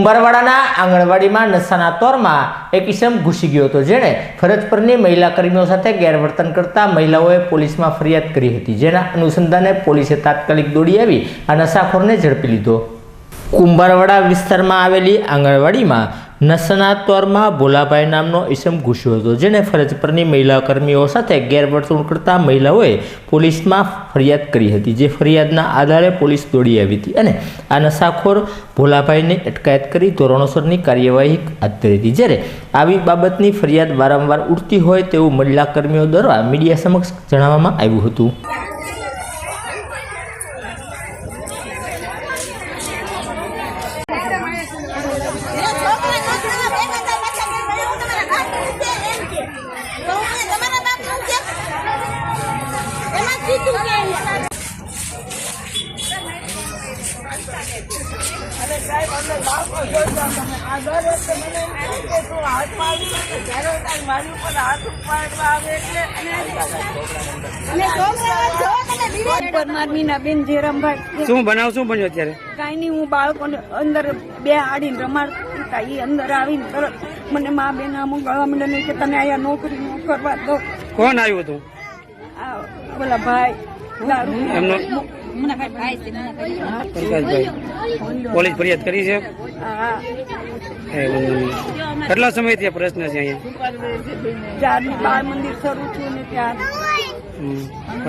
કુંભારવાડાના આંગણવાડીમાં નશાના તોરમાં એક ઇસમ ઘૂસી ગયો હતો. જેણે ફરજ પરની મહિલા કર્મીઓ સાથે ગેરવર્તન કરતા મહિલાઓએ પોલીસમાં ફરિયાદ કરી હતી. જેના અનુસંધાને પોલીસે તાત્કાલિક દોડી આવી આ નશાખોરને ઝડપી લીધો. કુંભારવાડા વિસ્તારમાં આવેલી આંગણવાડીમાં નશાના તોરમાં ભોલાભાઈ નામનો ઇસમ ઘૂસ્યો હતો, જેને ફરજ પરની મહિલા કર્મીઓ સાથે ગેરવર્તણૂક કરતા મહિલાઓએ પોલીસમાં ફરિયાદ કરી હતી, જે ફરિયાદના આધારે પોલીસ દોડી આવી હતી અને આ નશાખોર ભોલાભાઈને અટકાયત કરી ધોરણોસરની કાર્યવાહી હાથ ધરી હતી. જ્યારે આવી બાબતની ફરિયાદ વારંવાર ઉઠતી હોય તેવું મહિલા કર્મીઓ દ્વારા મીડિયા સમક્ષ જણાવવામાં આવ્યું હતું. તમારા મીનાબેન જેરામભાઈ શું બનાવ શું બન્યો અત્યારે? કાંઈ નહીં હું બાળકોને અંદર બે આડીને રમાડતા હતા એ અંદર આવીને તરત મને મા બેન આમ ગળવા માંડે નહીં કે તમે અહીંયા નોકરી ન કરવા દો. કોણ આવ્યું હતું? આ બોલા ભાઈ એમનો હા, પ્રકાશભાઈ પોલીસ ફરિયાદ કરી છે? કેટલા સમયથી આ પ્રશ્ન છે અહીંયા.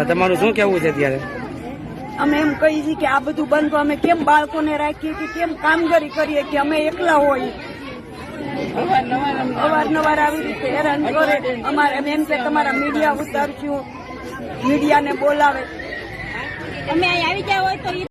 તમારું શું કેવું છે અત્યારે? અમે એમ કહીએ છીએ કે આ બધું બંધ અમે કેમ બાળકોને રાખીએ કે કેમ કામગીરી કરીએ કે અમે એકલા હોઈએ? અવારનવાર આવી રીતે હેરાન કરે. અમારે એમ કે તમારા મીડિયા ઉતારશું. મીડિયાને બોલાવે. અમે અહીં આવી ગયા હોય તો